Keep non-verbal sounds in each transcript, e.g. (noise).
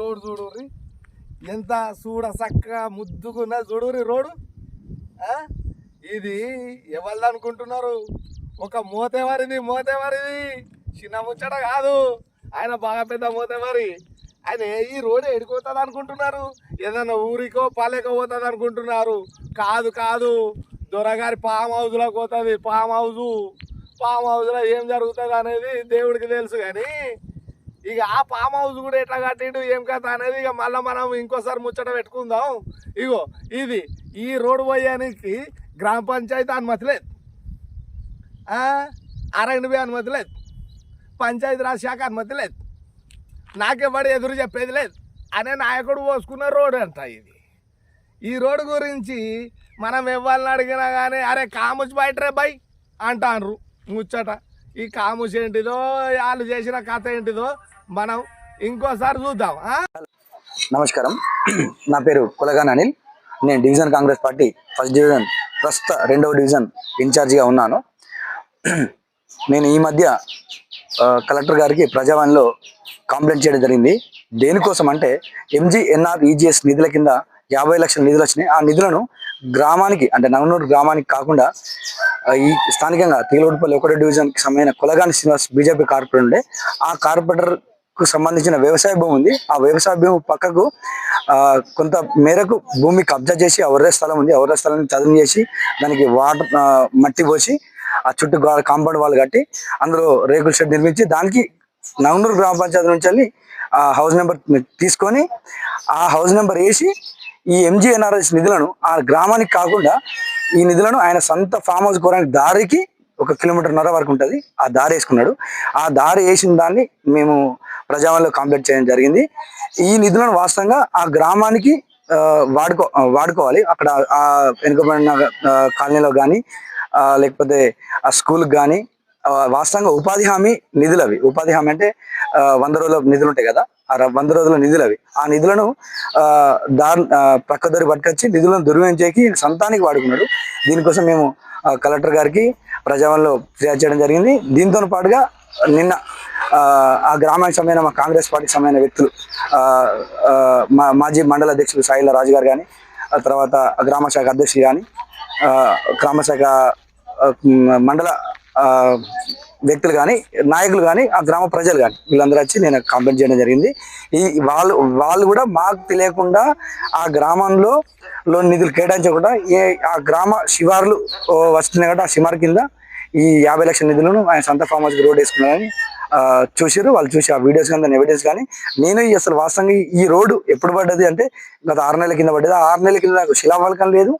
Road చూడుర్రి. ఎంత చూడ చక్కగా ముద్దుకున్న చూడుర్రి రోడ్డు. ఇది ఎవరిది అనుకుంటున్నారు? ఒక మోతేవారిది మోతేవారిది. చిన్న ముచ్చట కాదు. ఆయన బాగా పెద్ద మోతేవారి. ఆయన ఈ రోడ్ ఎడిపోతుంది అనుకుంటున్నారు? ఏదైనా ఊరికో పాలేకో పోతుంది అనుకుంటున్నారు? కాదు కాదు. దొరగారి పామ్ హౌజ్లోకి పోతుంది పామ్ హౌస్ పామ్ హౌజ్లో ఏం జరుగుతుంది అనేది దేవుడికి తెలుసు కానీ ఇక ఆ పామ్ హౌస్ కూడా ఎట్లా కట్టిండు ఏం కథ అనేది ఇక మళ్ళీ మనం ఇంకోసారి ముచ్చట పెట్టుకుందాం. ఇగో ఇది ఈ రోడ్డు పోయానికి గ్రామ పంచాయతీ అనుమతి లేదు. ఆ, అనుమతి లేదు. పంచాయతీ రాజ్ శాఖ అనుమతి లేదు. నాకెవ్వడు ఎదురు చెప్పేది లేదు. అనే నాయకుడు పోసుకున్న రోడ్డు అంట ఇది. ఈ రోడ్డు గురించి మనం ఎవరిని అడిగినా కానీ అరే కాముస్ బయటరే బై అంటాన్రు ముచ్చట. ఈ కాముస్ ఏంటిదో వాళ్ళు చేసిన కథ ఏంటిదో మనం ఇంకోసారి చూద్దాం నమస్కారం. నా పేరు కులగాన్ అనిల్. నేను division Congress party first division ప్రస్తుత రెండవ డివిజన్ ఇన్ఛార్జిగా ఉన్నాను. నేను ఈ మధ్య కలెక్టర్ గారికి ప్రజావాణిలో కంప్లైంట్ చేయడం జరిగింది. దేనికోసం అంటే ఎంజీఎన్ఆర్ ఈజీఎస్ నిధుల కింద యాభై లక్షల నిధులు వచ్చినాయి. ఆ నిధులను గ్రామానికి అంటే నగనూరు గ్రామానికి కాకుండా ఈ స్థానికంగా తీలోడుపల్లి ఒకటో డివిజన్కి సంబంధించిన కులగాని శ్రీనివాస్ బీజేపీ కార్పొరేటర్ ఉండే ఆ కార్పొరేటర్ కు సంబంధించిన వ్యవసాయ భూమి ఉంది. ఆ వ్యవసాయ భూమి పక్కకు ఆ, కొంత మేరకు భూమి కబ్జా చేసి ఎవరే స్థలం ఉంది. ఎవరే స్థలాన్ని చదును చేసి దానికి వాటర్ మట్టి పోసి ఆ చుట్టూ కాంపౌండ్ వాళ్ళు కట్టి అందులో రేకుల షెడ్ నిర్మించి దానికి నవనూరు గ్రామ పంచాయతీ నుంచి వెళ్ళి ఆ హౌస్ నెంబర్ తీసుకొని ఆ హౌస్ నెంబర్ వేసి ఈ ఎంజీఎన్ఆర్ఎస్ నిధులను ఆ గ్రామానికి కాకుండా ఈ నిధులను ఆయన సొంత ఫామ్ హౌస్ కోరానికి దారికి ఒక కిలోమీటర్న్నర వరకు ఉంటుంది. ఆ దారి వేసుకున్నాడు. ఆ దారి వేసిన దాన్ని మేము ప్రజావాళ్ళు కంప్లీట్ చేయడం జరిగింది. ఈ నిధులను వాస్తవంగా ఆ గ్రామానికి వాడుకో వాడుకోవాలి. అక్కడ ఆ వెనుకబడిన కాలనీలో కానీ లేకపోతే ఆ స్కూల్కి కానీ వాస్తవంగా ఉపాధి హామీ నిధులు అవి ఉపాధి హామీ అంటే వంద రోజుల నిధులు ఉంటాయి కదా ఆ వంద రోజుల నిధులు అవి ఆ నిధులను దారి ఆ, పట్టుకొచ్చి నిధులను దుర్వినియోగం సంతానికి వాడుకున్నాడు దీనికోసం మేము కలెక్టర్ గారికి ప్రజావాళ్ళు ఫిర్యాదు చేయడం జరిగింది. దీంతో పాటుగా నిన్న ఆ, గ్రామానికి సంబంధించిన మా కాంగ్రెస్ పార్టీకి సంబంధించిన వ్యక్తులు మా మాజీ మండల అధ్యక్షులు సాయిల రాజు గారు కానీ ఆ తర్వాత గ్రామ శాఖ అధ్యక్షులు కానీ గ్రామ శాఖ మండల వ్యక్తులు కానీ నాయకులు కానీ ఆ గ్రామ ప్రజలు కానీ వీళ్ళందరూ వచ్చి నేను కంప్లైంట్ చేయడం జరిగింది. ఈ వాళ్ళు వాళ్ళు కూడా మాకు తెలియకుండా ఆ గ్రామంలో లోన్ నిధులు కేటాయించకుండా ఏ ఆ గ్రామ శివార్లు వస్తున్నాయి కాబట్టి ఆ శివారు కింద ఈ యాభై లక్షల నిధులను ఆయన సొంత ఫామ్ హౌస్ రోడ్ వేసుకున్నారని చూసారు వాళ్ళు చూసి ఆ వీడియోస్ కానీ దాని ఎవిడెన్స్ కానీ. నేను ఈ అసలు వాస్తవంగా ఈ- రోడ్డు ఎప్పుడు పడ్డది అంటే గత ఆరు నెలల కింద పడ్డది. ఆరు నెలల కింద నాకు శిలాఫలకం లేదు.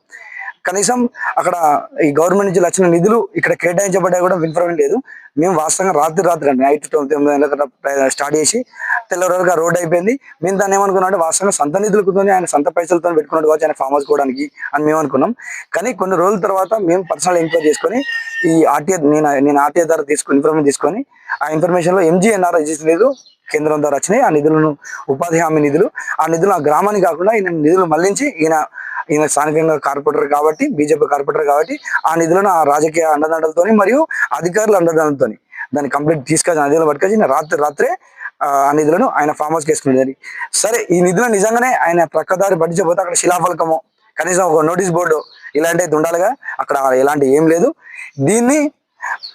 కనీసం అక్కడ ఈ గవర్నమెంట్ నుంచి వచ్చిన నిధులు ఇక్కడ కేటాయించబడ్డా కూడా ఇన్ఫర్మేషన్ లేదు. మేము వాస్తవంగా రాత్రి రాత్రి అండి నైట్ తొమ్మిది తొమ్మిది స్టార్ట్ చేసి తెల్లవారుగా రోడ్ అయిపోయింది. మేము దాన్ని ఏమనుకున్నాం అంటే వాస్తవంగా సొంత నిధులతో ఆయన సొంత పైసలతో పెట్టుకున్నాడు కావచ్చు ఆయన ఫామ్ హౌస్ కోవడానికి అని మేము అనుకున్నాం. కానీ కొన్ని రోజుల తర్వాత మేము పర్సనల్ ఎంక్వైరీ చేసుకొని ఈ ఆర్టీఏ నేను నేను ఆర్టీఏ ద్వారా తీసుకుని ఇన్ఫర్మేషన్ తీసుకొని ఆ ఇన్ఫర్మేషన్లో ఎంజీఎన్ఆర్ రిజిస్టర్ లేదు కేంద్రం ద్వారా వచ్చినాయి. ఆ నిధులను ఉపాధి హామీ నిధులు ఆ నిధులు ఆ గ్రామానికి కాకుండా ఈయన నిధులు మళ్ళించి ఈయన ఈయన స్థానికంగా కార్పొరేటర్ కాబట్టి బీజేపీ కార్పొరేటర్ కాబట్టి ఆ నిధులను ఆ రాజకీయ అండదండలతోని మరియు అధికారుల అండదండలతోని దాన్ని కంప్లీట్ తీసుకొచ్చి ఆ నిధులు పట్టుకొచ్చి రాత్రి రాత్రే ఆ నిధులను ఆయన ఫామ్ హౌస్ వేసుకునేది. సరే ఈ నిధులు నిజంగానే ఆయన ప్రక్కదారి పట్టించబోతే అక్కడ శిలాఫలకము కనీసం ఒక నోటీస్ బోర్డు ఇలాంటివి ఉండాలిగా. అక్కడ ఎలాంటి ఏం లేదు. దీన్ని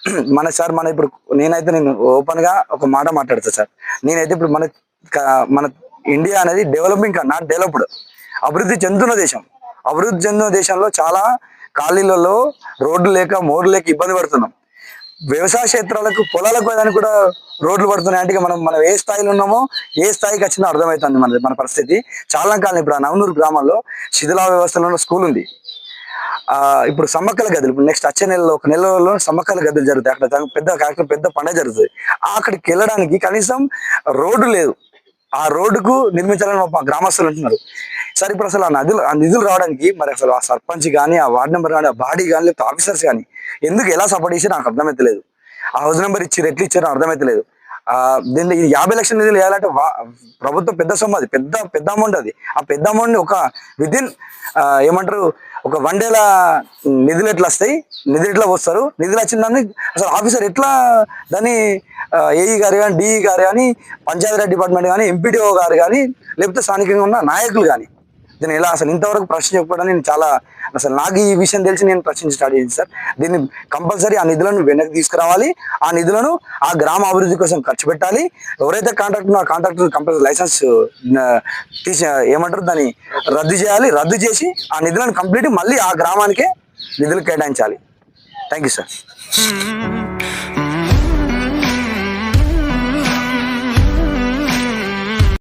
(clears throat) మన సార్ మన ఇప్పుడు నేనైతే నేను ఓపెన్గా ఒక మాట మాట్లాడతా సార్. నేనైతే ఇప్పుడు మన మన ఇండియా అనేది డెవలపింగ్ నాట్ డెవలప్డ్ అభివృద్ధి చెందుతున్న దేశం. అభివృద్ధి చెందిన దేశంలో చాలా ఖాళీలలో రోడ్లు లేక మోర్లు లేక ఇబ్బంది పడుతున్నాం. వ్యవసాయ క్షేత్రాలకు పొలాలకు పోయడానికి కూడా రోడ్లు పడుతున్నాయి. అంటే మనం మనం ఏ స్థాయిలో ఉన్నామో ఏ స్థాయికి వచ్చిందో అర్థమవుతుంది మన మన పరిస్థితి. చాలా కాలం ఇప్పుడు ఆ నవనూరు గ్రామంలో శిథిలా వ్యవస్థలో స్కూల్ ఉంది. ఇప్పుడు సమ్మక్కల గదులు ఇప్పుడు నెక్స్ట్ వచ్చే నెలలో ఒక నెలలో సమ్మక్కల గదులు జరుగుతాయి. అక్కడ పెద్ద అక్కడ పెద్ద పండుగ జరుగుతుంది. అక్కడికి వెళ్ళడానికి కనీసం రోడ్డు లేదు. ఆ రోడ్డుకు నిర్మించాలని మా గ్రామస్తులు అంటున్నారు. సరే ఇప్పుడు అసలు ఆ నదులు ఆ నిధులు రావడానికి మరి అసలు ఆ సర్పంచ్ కానీ ఆ వార్డు నెంబర్ కానీ ఆ బాడీ కానీ లేకపోతే ఆఫీసర్స్ కానీ ఎందుకు ఎలా సపోర్ట్ చేసి నాకు అర్థమైతలేదు ఆ హౌస్ నెంబర్ ఇచ్చి ఎట్లా ఇచ్చారో అర్థమైతలేదు ఆ దీన్ని యాభై లక్షల నిధులు వేయాలంటే ప్రభుత్వం పెద్ద సొమ్ము అది పెద్ద పెద్ద అమౌంట్ అది. ఆ పెద్ద అమౌంట్ని ఒక విదిన్ ఏమంటారు ఒక వన్ డేల నిధులు ఎట్లా వస్తాయి నిధులు ఎట్లా వస్తారు నిధులు వచ్చిన దాన్ని అసలు ఆఫీసర్ ఎట్లా దాన్ని ఏఈ గారు కానీ డిఈ గారు కానీ పంచాయతీరాజ్ డిపార్ట్మెంట్ కానీ ఎంపీడీఓ గారు కానీ లేకపోతే స్థానికంగా ఉన్న నాయకులు కానీ దీన్ని ఇలా అసలు ఇంతవరకు ప్రశ్న చెప్పడం నేను చాలా అసలు నాకు ఈ విషయం తెలిసి నేను ప్రశ్నించి స్టార్ట్ చేసింది సార్. దీన్ని కంపల్సరీ ఆ నిధులను వెనక్కి తీసుకురావాలి. ఆ నిధులను ఆ గ్రామ అభివృద్ధి కోసం ఖర్చు పెట్టాలి. ఎవరైతే కాంట్రాక్ట్ ఆ కాంట్రాక్ట్ కంపల్సరీ లైసెన్స్ తీసి ఏమంటారు దాన్ని రద్దు చేయాలి. రద్దు చేసి ఆ నిధులను కంప్లీట్ మళ్ళీ ఆ గ్రామానికే నిధులు కేటాయించాలి. Thank you sir